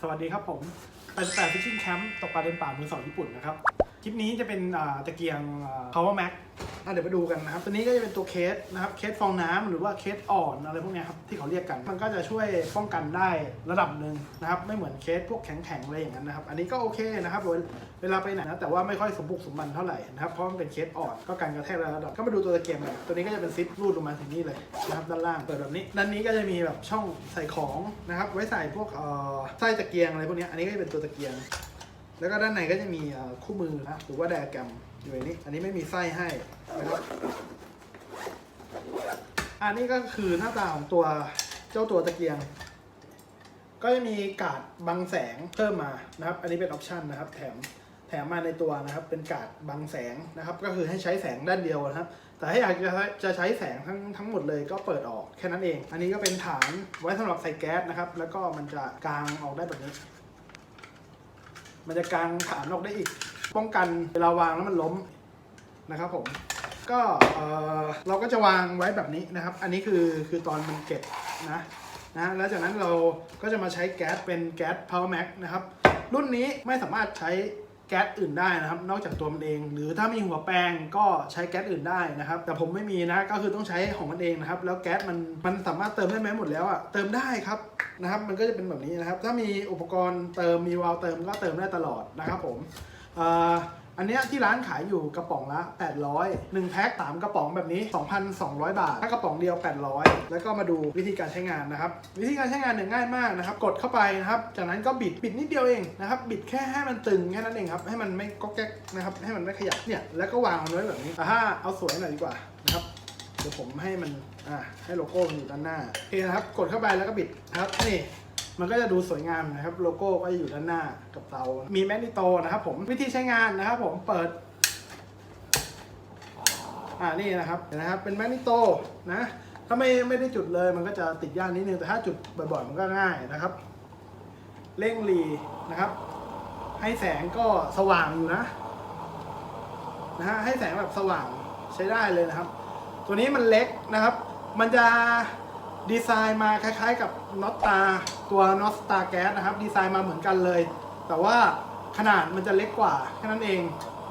สวัสดีครับผมเป็นแต่ฟิชชิ่งแคมป์ตกปลาเดินป่ามือสองญี่ปุ่นนะครับ คลิปนี้จะเป็นตะเกียงอ่า Power Max อะเดี๋ยวไปดูกันนะครับ ตัวนี้ก็จะเป็นตัวเคสนะครับเคสฟองน้ำหรือว่าเคสอ่อนอะไรพวกนี้ครับที่เขาเรียกกัน มันก็จะช่วยป้องกันได้ระดับหนึ่งนะครับ ไม่เหมือนเคสพวกแข็งๆอะไรอย่างนั้นนะครับ อันนี้ก็โอเคนะครับเวลาไปไหนนะแต่ว่าไม่ค่อยสมบุกสมบันเท่าไหร่นะครับเพราะมันเป็นเคสอ่อนก็การกระแทกระดับก็มาดูตัวตะเกียงกันตัวนี้ก็จะเป็นซิปรูดลงมาถึงนี่เลยนะครับด้านล่างเปิดแบบนี้ ด้านนี้ก็จะมีแบบช่องใส่ของนะครับไว้ใส่พวกเอ่อไส้ตะเกียงอะไรพวกนี้อันนี้ก็จะเป็นตัวตะเกียง แล้วก็ด้านในก็จะมีคู่มือนะหรือว่าไดอะแกรมอยู่ในนี้ อันนี้ไม่มีไส้ให้นะครับอันนี้ก็คือหน้าตาของตัวเจ้าตัวตะเกียง ก็จะมีกาดบังแสงเพิ่มมานะครับ อันนี้เป็นออปชันนะครับ แถมแถมมาในตัวนะครับ เป็นกาดบังแสงนะครับ ก็คือให้ใช้แสงด้านเดียวนะครับ แต่ถ้าอยากจะจะใช้แสงทั้งทั้งหมดเลยก็เปิดออกแค่นั้นเอง อันนี้ก็เป็นฐานไว้สำหรับใส่แก๊สนะครับ แล้วก็มันจะกางออกได้แบบนี้ มันจะกางฐานออกได้อีก ป้องกันเวลาวางแล้วมันล้มนะครับผมก็เออเราก็จะวางไว้แบบนี้นะครับ อันนี้คือคือตอนมันเก็บนะนะแล้วจากนั้นเราก็จะมาใช้แก๊สเป็นแก๊ส Power Max นะครับ รุ่นนี้ไม่สามารถใช้ แก๊สอื่นได้นะครับ นอกจากตัวมันเอง หรือถ้ามีหัวแปลงก็ใช้แก๊สอื่นได้นะครับ แต่ผมไม่มีนะก็คือต้องใช้ของมันเองนะครับ แล้วแก๊สมันมันสามารถเติมได้ไหมหมดแล้วอะ่ะเติมได้ครับนะครับ มันก็จะเป็นแบบนี้นะครับ ถ้ามีอุปกรณ์เติมมีวาล์วเติมก็เติมได้ตลอดนะครับผมอันเนี้ยที่ร้านขายอยู่กระป๋องละ 800 1แพ็ค3กระป๋องแบบนี้ 2,200 บาท ถ้ากระป๋องเดียว 800 แล้วก็มาดูวิธีการใช้งานนะครับ วิธีการใช้งานเนี่ยง่ายมากนะครับ กดเข้าไปนะครับ จากนั้นก็บิด บิดนิดเดียวเองนะครับ บิดแค่ให้มันตึงแค่นั้นเองครับ ให้มันไม่ก๊อกแก๊กนะครับ ให้มันไม่ขยับเนี่ย แล้วก็วางมันไว้แบบนี้แต่ถ้าเอาสวยหน่อยดีกว่านะครับ เดี๋ยวผมให้มัน อ่า ให้โลโก้มันอยู่ด้านหน้าโอเคนะครับ กดเข้าไปแล้วก็บิดนะครับ นี่ มันก็จะดูสวยงามนะครับ โลโก้ก็จะอยู่ด้านหน้ากับเตา มีแมกนิโตนะครับผมวิธีใช้งานนะครับผมเปิด อ่านี่นะครับเห็นะครับเป็นแมกนิโตนะถ้าไม่ไม่ได้จุดเลยมันก็จะติดยากนิดนึงแต่ถ้าจุดบ่อยๆมันก็ง่ายนะครับ เร่งรีนะครับ ให้แสงก็สว่างอยู่นะนะฮะให้แสงแบบสว่างใช้ได้เลยนะครับ ตัวนี้มันเล็กนะครับ มันจะ ดีไซน์มาคล้ายๆ กับน็อตตาตัวนอตตาแก๊สนะครับ ดีไซน์มาเหมือนกันเลย แต่ว่าขนาดมันจะเล็กกว่าแค่นั้นเอง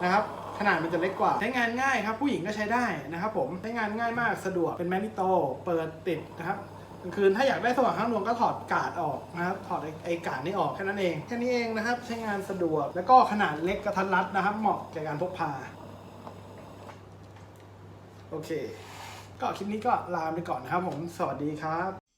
นะครับขนาดมันจะเล็กกว่า ใช้งานง่ายครับ ผู้หญิงก็ใช้ได้นะครับผมใช้งานง่ายมากสะดวกเป็นแมกนิโตเปิดติดนะครับกลางคืนถ้าอยากได้สว่างข้างดวงก็ถอดกาดออกนะครับถอดไอ้กาดนี้ออกแค่นั้นเองแค่นี้เองนะครับ ใช้งานสะดวกแล้วก็ขนาดเล็กกระทัดรัดนะครับ เหมาะแก่การพกพาโอเค ก็คลิปนี้ก็ลาไปก่อนนะครับผม สวัสดีครับ